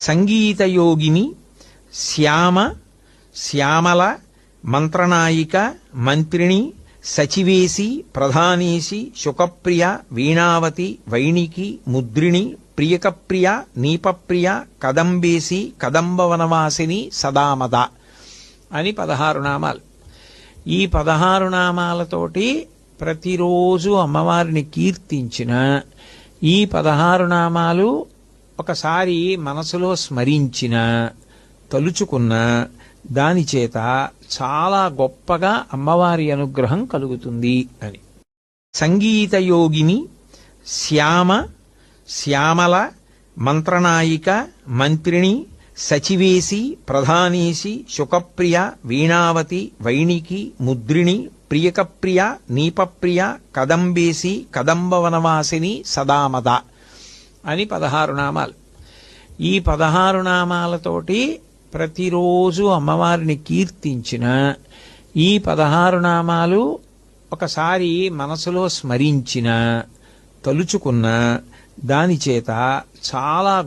సంగీతయోగిని శ్యామ శ్యామల మంత్రనాయిక మంత్రిణి సచివేసి ప్రధానేసి శుకప్రియ వీణావతి వైణికి ముద్రిణి ప్రియకప్రియ నీపప్రియ కదంబేసి కదంబవనవాసిని సదామద అని పదహారు నామాలు. ఈ పదహారు నామాలతోటి ప్రతిరోజు అమ్మవారిని కీర్తించిన ఈ పదహారు నామాలు ఒకసారి మనసులో స్మరించిన తలుచుకున్న దానిచేత చాలా గొప్పగా అమ్మవారి అనుగ్రహం కలుగుతుంది అని. సంగీతయోగిని శ్యామ శ్యామల మంత్రనాయిక మంత్రిణి సచివేసి ప్రధానేసి శుకప్రియ వీణావతి వైణికి ముద్రిణి ప్రియకప్రియ నీపప్రియ కదంబేసి కదంబవనవాసిని సదామద. అని పదహారు నామాలు. ఈ పదహారు నామాలతోటి ప్రతిరోజు అమ్మవారిని కీర్తించిన ఈ పదహారు నామాలు ఒకసారి మనసులో స్మరించిన తలుచుకున్న దానిచేత చాలా